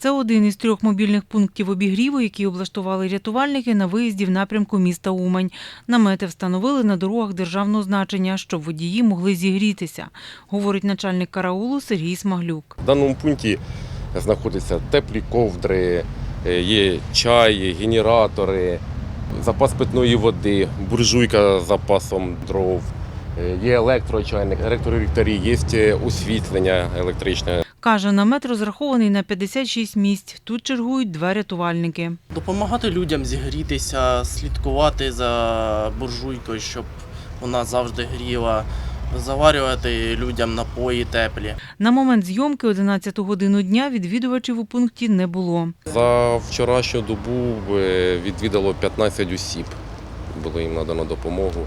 Це один із трьох мобільних пунктів обігріву, які облаштували рятувальники на виїзді в напрямку міста Умань. Намети встановили на дорогах державного значення, щоб водії могли зігрітися, говорить начальник караулу Сергій Смаглюк. В даному пункті знаходяться теплі ковдри, е, є чай, генератори, запас питної води, буржуйка з запасом дров, е, є електрочайник, електроліхтарі, є е, освітлення електричне. Каже, намет розрахований на 56 місць. Тут чергують два рятувальники. Допомагати людям зігрітися, слідкувати за буржуйкою, щоб вона завжди гріла, заварювати людям напої теплі. На момент зйомки 11 годину дня відвідувачів у пункті не було. За вчорашню добу е, відвідало 15 осіб. Було їм надано допомогу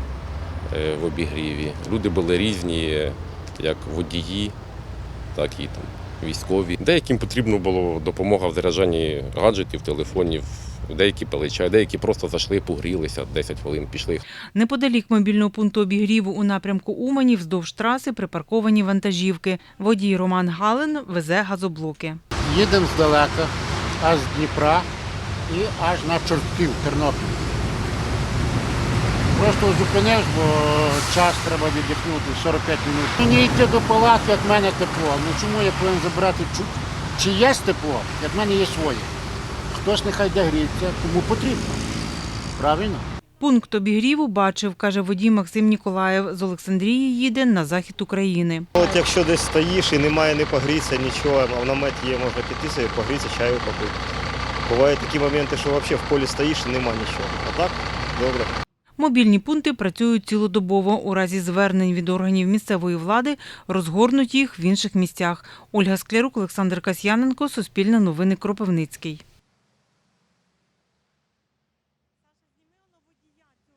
е, в обігріві. Люди були різні, е, як водії, так і там військові. Деяким потрібно було допомога в заряджанні гаджетів, телефонів. Деякі пили чай, деякі просто зайшли, погрілися, 10 хвилин пішли. Неподалік мобільного пункту обігріву у напрямку Умані вздовж траси припарковані вантажівки. Водій Роман Галин везе газоблоки. Їдемо здалека, аж з Дніпра і аж на Чортків, Тернопіль. Просто зупинився, бо час треба віддихнути 45 минут. Мені йти до палатки, як в мене тепло. Ну чому я повинен забирати чу- чиєсь тепло, як в мене є своє. Хтось нехай де гріється, кому потрібно. Правильно? Пункт обігріву бачив, каже водій Максим Ніколаєв. З Олександрії їде на захід України. От якщо десь стоїш і немає не погрітися, нічого, а в наметі є, можна піти собі, погрітися, чаю попити. Бувають такі моменти, що взагалі в полі стоїш і немає нічого. А так, добре. Мобільні пункти працюють цілодобово. У разі звернень від органів місцевої влади розгорнуть їх в інших місцях. Ольга Склярук, Олександр Касьяненко, Суспільне новини Кропивницький.